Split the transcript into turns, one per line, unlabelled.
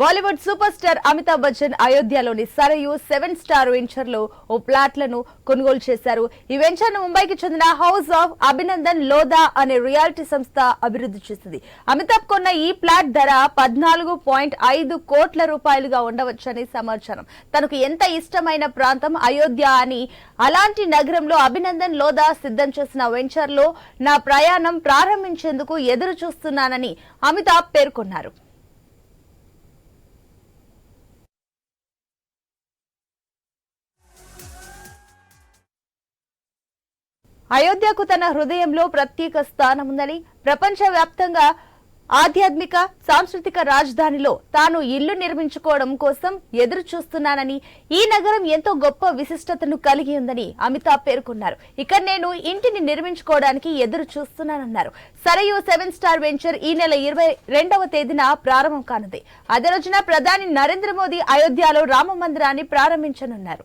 Bollywood super star Amitabh Bachchan అయోధ్యలోని Sarayu seven star వెంచర్లో ఓ ప్లాట్లను కొనుగోలు చేశారు. ఈ వెంచర్ను ముంబైకి చెందిన హౌస్ ఆఫ్ అభినందన్ లోదా అనే రియాలిటీ సంస్థ అభివృద్ధి చేసింది. అమితాబ్ కొన్న ఈ ప్లాట్ ధర పద్నాలుగు పాయింట్ ఐదు కోట్ల రూపాయలుగా ఉండవచ్చని సమాచారం. తనకు ఎంత ఇష్టమైన ప్రాంతం అయోధ్య అని అలాంటి నగరంలో అభినందన్ లోదా సిద్ధం చేసిన వెంచర్లో నా ప్రయాణం ప్రారంభించేందుకు ఎదురు చూస్తున్నానని అమితాబ్ పేర్కొన్నారు. అయోధ్యకు తన హృదయంలో ప్రత్యేక స్థానం ఉందని ప్రపంచవ్యాప్తంగా ఆధ్యాత్మిక సాంస్కృతిక రాజధానిలో తాను ఇల్లు నిర్మించుకోవడం కోసం ఎదురు చూస్తున్నానని ఈ నగరం ఎంతో గొప్ప విశిష్టతను కలిగి ఉందని అమితాబ్ పేర్కొన్నారు. ఇక్కడ నేను ఇంటిని నిర్మించుకోవడానికి ఎదురు చూస్తున్నానన్నారు సరయు సెవెన్ స్టార్ వెంచర్ ఈ నెల ఇరవై రెండవ తేదీన ప్రారంభం కానుంది. అదే రోజున ప్రధాని నరేంద్ర మోదీ అయోధ్యలో రామ మందిరాన్ని ప్రారంభించనున్నారు.